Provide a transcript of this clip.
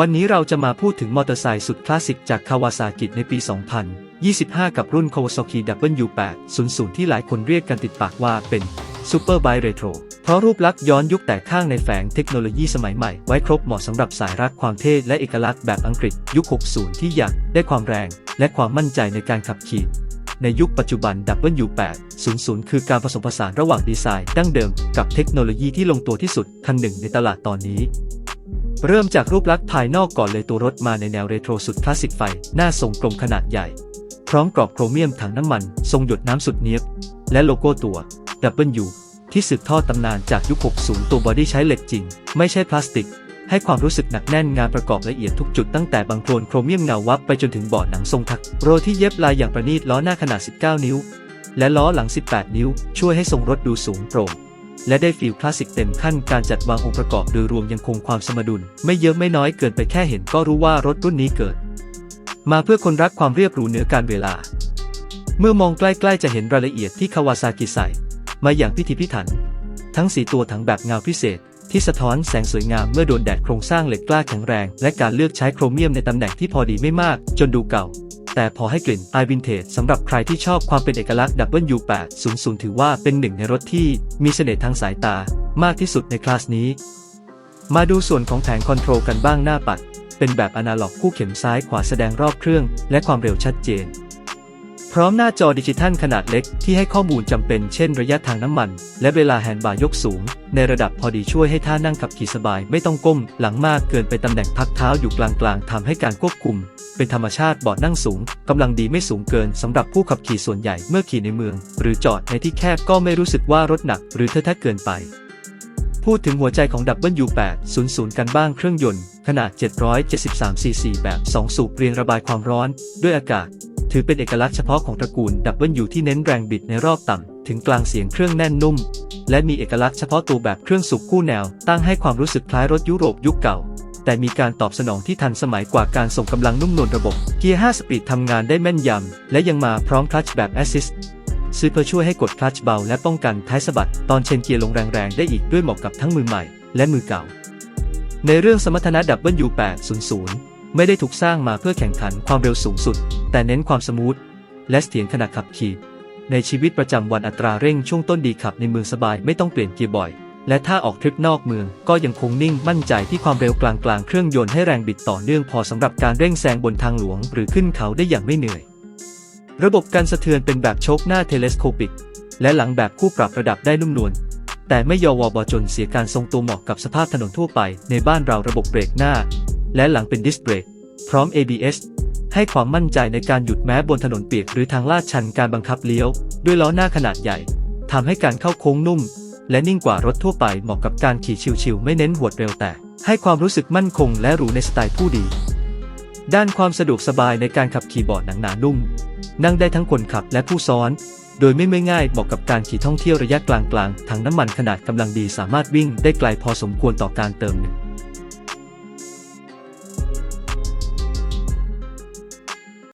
วันนี้เราจะมาพูดถึงมอเตอร์ไซค์สุดคลาสสิกจากคาวาซากิในปี 2025 กับรุ่น Kawasaki W800 ที่หลายคนเรียกกันติดปากว่าเป็นซูเปอร์ไบค์เรโทรเพราะรูปลักษณ์ย้อนยุคแต่ข้างในแฝงเทคโนโลยีสมัยใหม่ ไว้ครบเหมาะสำหรับสายรักความเท่และเอกลักษณ์แบบอังกฤษยุค 60 ที่อยากได้ความแรง และความมั่นใจในการขับขี่ ในยุคปัจจุบัน W800 คือการผสมผสานระหว่างดีไซน์ดั้งเดิมกับเทคโนโลยีที่ลงตัวที่สุดคันหนึ่งในตลาดตอนนี้ เริ่มจากรูปลักษณ์ภายนอกก่อนเลยตัวรถมาในแนวเรโทรสุดคลาสสิกไฟ หน้าทรงกลมขนาดใหญ่ พร้อมกรอบโครเมียมถังน้ำมัน ทรงหยดน้ำสุดเนียบ และโลโก้ตัว W ที่สืบทอดตำนานจากยุค 60 ตัวบอดี้ใช้เหล็กจริง ไม่ใช่พลาสติก ให้ความรู้สึกหนักแน่นงานประกอบละเอียดทุกจุดตั้งแต่บางโครนโครเมียมเงาวับไปจนถึงเบาะหนังทรงทักโรที่เย็บลายอย่างประณีตล้อหน้าขนาด 19 นิ้ว และล้อหลัง 18 นิ้ว ช่วยให้ทรงรถดูสูงโปร่ง และได้ฟีลคลาสสิกเต็มขั้นการจัดวางองค์ประกอบโดยรวมยังคงความสมดุล ไม่เยอะไม่น้อยเกินไปแค่เห็นก็รู้ว่ารถรุ่นนี้เกิด มาเพื่อคนรักความเรียบหรูเหนือการเวลา เมื่อมองใกล้ๆจะเห็นรายละเอียดที่คาวาซากิใส่ มาอย่างพิถีพิถัน ทั้งสีตัวถังแบบเงาพิเศษ ที่สะท้อนแสงสวยงามเมื่อโดนแดดโครงสร้างเหล็กกล้าแข็งแรง และการเลือกใช้โครเมียมในตำแหน่งที่พอดีไม่มาก จนดูเก่า แต่พอให้กลิ่นอายวินเทจสำหรับใครที่ชอบความเป็นเอกลักษณ์ W800 ถือว่าเป็นหนึ่งในรถที่มีเสน่ห์ทางสายตามากที่สุดในคลาสนี้ มาดูส่วนของแผงคอนโทรลกันบ้างหน้าปัด เป็นแบบอนาล็อกคู่เข็มซ้ายขวาแสดงรอบเครื่อง และความเร็วชัดเจน ร้อมหน้าจอดิจิทัลขนาดเล็กที่ให้ข้อมูลจำเป็นเช่นระยะทางน้ำมัน และเวลาแฮนด์บาร์ยกสูง ในระดับพอดีช่วยให้ท่านั่งขับขี่สบายไม่ต้องก้มหลังมากเกินไปตำแหน่งพักเท้าอยู่กลางๆทำให้การควบคุม เป็นธรรมชาติเบาะนั่งสูงกำลังดีไม่สูงเกินสำหรับผู้ขับขี่ส่วนใหญ่เมื่อขี่ในเมือง หรือจอดในที่แคบก็ไม่รู้สึกว่ารถหนัก หรือเทอะทะเกินไป พูดถึงหัวใจของ W800 กันบ้างเครื่องยนต์ขนาด 773ซีซีแบบ 2 สูบเรียงระบายความร้อน ด้วยอากาศ ถือเป็นเอกลักษณ์เฉพาะของตระกูล W ที่เน้นแรงบิดในรอบต่ำ ถึงกลางเสียงเครื่องแน่นนุ่ม และมีเอกลักษณ์เฉพาะตัวแบบเครื่องสูบคู่แนว ตั้งให้ความรู้สึกคล้ายรถยุโรปยุคเก่า แต่มีการตอบสนองที่ทันสมัยกว่าการส่งกำลังนุ่มนวลระบบเกียร์ 5 สปีดทำงานได้แม่นยำ และยังมาพร้อมคลัตช์แบบ Assist ซึ่งเพื่อช่วยให้กดคลัตช์เบาและป้องกันท้ายสะบัดตอนเชนเกียร์ลงแรงๆได้อีกด้วยเหมาะกับทั้งมือใหม่ และมือเก่า ในเรื่องสมรรถนะ W800 ไม่ได้ถูกสร้างมาเพื่อแข่งขันความเร็วสูงสุด แต่เน้นความสมูท และเสถียรขณะขับขี่ ในชีวิตประจำวันอัตราเร่งช่วงต้นดีขับในเมืองสบายไม่ต้องเปลี่ยนเกียร์บ่อย และถ้าออกทริปนอกเมืองก็ยังคงนิ่งมั่นใจที่ความเร็วกลางๆเครื่องยนต์ให้แรงบิดต่อเนื่องพอสำหรับการเร่งแซงบนทางหลวง หรือขึ้นเขาได้อย่างไม่เหนื่อย ระบบการสะเทือนเป็นแบบโชคหน้าเทเลสโคปิก และหลังแบบคู่ปรับระดับได้นุ่มนวลแต่ไม่ยอวอบอจนเสียการทรงตัวเหมาะกับสภาพถนนทั่วไป ในบ้านเราระบบเบรกหน้า และหลังเป็นดิสเบรกพร้อม ABS ให้ความมั่นใจในการหยุดแม้บนถนนเปียกหรือทางลาดชันการบังคับเลี้ยว ด้วยล้อหน้าขนาดใหญ่ทำให้การเข้าโค้งนุ่ม และนิ่งกว่ารถทั่วไปเหมาะกับการขี่ชิวๆไม่เน้นหวดเร็วแต่ ให้ความรู้สึกมั่นคงและหรูในสไตล์ผู้ดี ด้านความสะดวกสบายในการขับขี่เบาะหนังหนานุ่ม นั่งได้ทั้งคนขับและผู้ซ้อน โดยไม่ไม่ง่ายเหมาะกับการขี่ท่องเที่ยวระยะกลางๆถังน้ำมันขนาดกำลังดีสามารถวิ่งได้ไกลพอสมควรต่อการเติม